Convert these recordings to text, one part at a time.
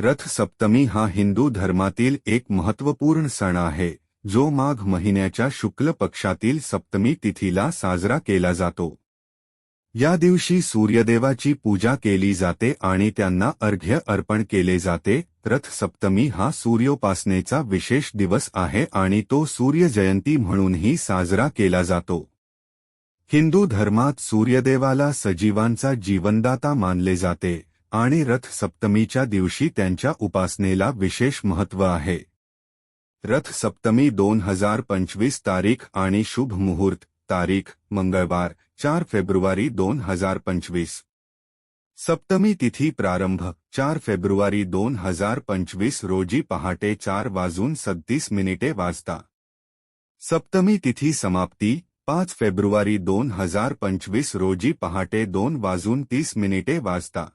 रथ सप्तमी हा हिंदू धर्मातील एक महत्त्वपूर्ण सण आहे जो माघ महिन्याच्या शुक्ल पक्षातील सप्तमी तिथीला साजरा केला जातो. या दिवशी सूर्यदेवाची पूजा केली जाते आणि त्यांना अर्घ्य अर्पण केले जाते. रथ सप्तमी हा सूर्योपासनेचा विशेष दिवस आहे आणि तो सूर्यजयंती म्हणूनही साजरा केला जातो. हिंदू धर्मात सूर्यदेवाला सजीवांचा जीवनदाता मानले जाते. आणि रथ सप्तमीच्या दिवशी त्यांच्या उपासनेला विशेष महत्त्व आहे. रथ सप्तमी दोन हज़ार पंचवीस तारीख आणि शुभ मुहूर्त, तारीख, मंगळवार, चार फेब्रुवारी दोन हज़ार पंचवीस. सप्तमी तिथी प्रारंभ, चार फेब्रुवारी दोन हज़ार पंचवीस रोजी पहाटे चार वाजून सत्तीस मिनिटे वाजता. सप्तमी तिथी समाप्ती, पाच फेब्रुवारी दोन हज़ार पंचवीस रोजी पहाटे दोन वाजून तीस मिनिटे वाजता.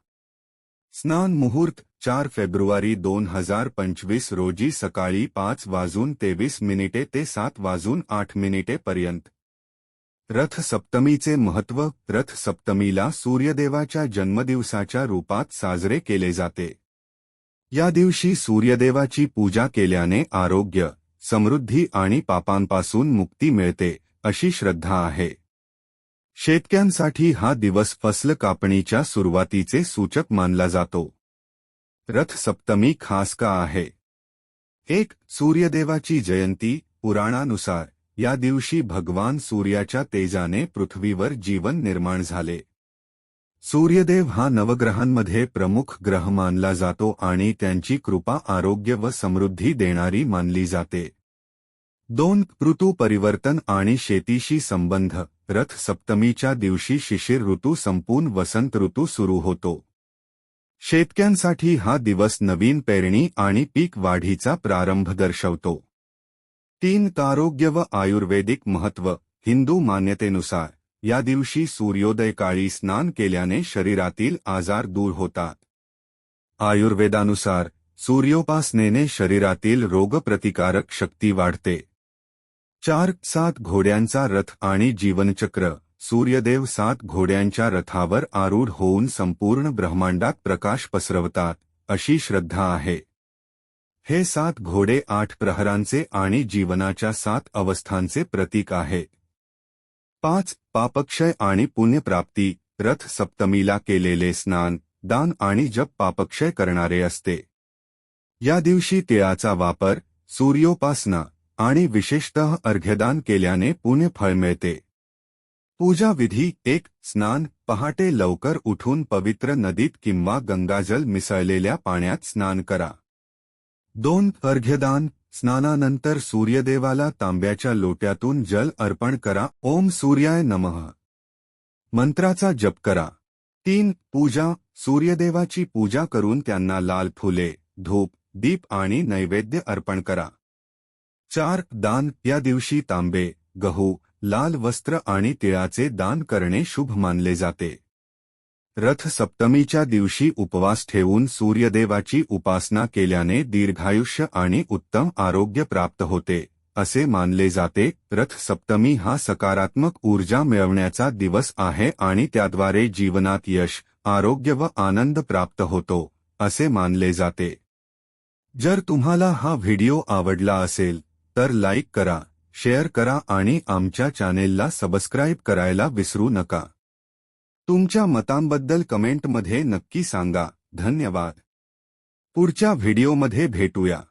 स्नान मुहूर्त चार फेब्रुवारी दोन हजार पंचवीस रोजी सकाळी पाच वाजून तेवीस मिनिटे ते सात वाजून आठ मिनिटे पर्यंत. रथ सप्तमीचे महत्त्व रथ सप्तमीला सूर्यदेवाच्या जन्मदिवसाच्या रूपात साजरे केले जाते. या दिवशी सूर्यदेवाची पूजा केल्याने आरोग्य समृद्धी आणि पापांपासून मुक्ती मिळते अशी श्रद्धा आहे. शेतक्यांसाठी हा दिवस फ़सल कापणीच्या सुरुवातीचे सूचक मानला जातो. रथ सप्तमी खास का आहे? एक, सूर्यदेवाची जयंती, पुराणानुसार, या दिवशी भगवान सूर्याच्या तेजाने पृथ्वीवर जीवन निर्माण झाले. सूर्यदेव हा नवग्रहांमध्ये प्रमुख ग्रह मानला जातो आणि त्यांची कृपा आरोग्य व समृद्धी देणारी मानली जाते. दोन ऋतू परिवर्तन आणि शेतीशी संबंध. रथ सप्तमीच्या दिवशी शिशिर ऋतू संपून वसंत ऋतू सुरू होतो. शेतक्यांसाठी हा दिवस नवीन पेरणी आणि पीक वाढीचा प्रारंभ दर्शवतो. तीन आरोग्य व आयुर्वेदिक महत्त्व हिंदू मान्यतेनुसार या दिवशी सूर्योदयकाळी स्नान केल्याने शरीरातील आजार दूर होतात. आयुर्वेदानुसार सूर्योपासनेने शरीरातील रोगप्रतिकारक शक्ती वाढते. चार सात घोड्यांचा रथ आणि जीवनचक्र. सूर्यदेव सात घोड्यांच्या रथावर आरूढ होऊन संपूर्ण ब्रह्मांडात प्रकाश पसरवतात अशी श्रद्धा आहे. हे सात घोडे आठ प्रहरांचे आणि जीवनाच्या सात अवस्थांचे प्रतीक आहे. पाच पापक्षय आणि पुण्यप्राप्ती. रथ सप्तमीला केलेले स्नान दान आणि जप पापक्षय करणारे असते. या दिवशी तिळाचा वापर सूर्योपासना. आणि विशेषतः अर्घ्यदान केल्याने पुण्यफळ मिळते. पूजा विधी एक स्नान पहाटे लवकर उठून पवित्र नदीत किंवा गंगाजल मिसळलेल्या पाण्यात स्नान करा. दोन अर्घ्यदान स्नानानंतर सूर्यदेवाला तांब्याच्या लोट्यातून जल अर्पण करा. ओम सूर्याय नमः. मंत्राचा जप करा. तीन पूजा सूर्यदेवाची पूजा करून त्यांना लाल फुले धूप दीप आणि नैवेद्य अर्पण करा. चार दान या दिवशी तांबे गहू लाल वस्त्र आणि तिळाचे दान करणे शुभ मानले जाते. रथ सप्तमीच्या दिवशी उपवास ठेवून सूर्यदेवाची उपासना केल्याने दीर्घायुष्य आणि उत्तम आरोग्य प्राप्त होते असे मानले जाते. रथ सप्तमी हा सकारात्मक ऊर्जा मिळवण्याचा दिवस आहे आणि त्याद्वारे जीवनात यश आरोग्य व आनंद प्राप्त होतो असे मानले जाते. जर तुम्हाला हा व्हिडिओ आवडला असेल तर लाईक करा शेअर करा आणि आमच्या चॅनेलला सबस्क्राईब करायला विसरू नका. तुमच्या मतांबद्दल कमेंटमध्ये नक्की सांगा. धन्यवाद. पुढच्या व्हिडिओमध्ये भेटूया.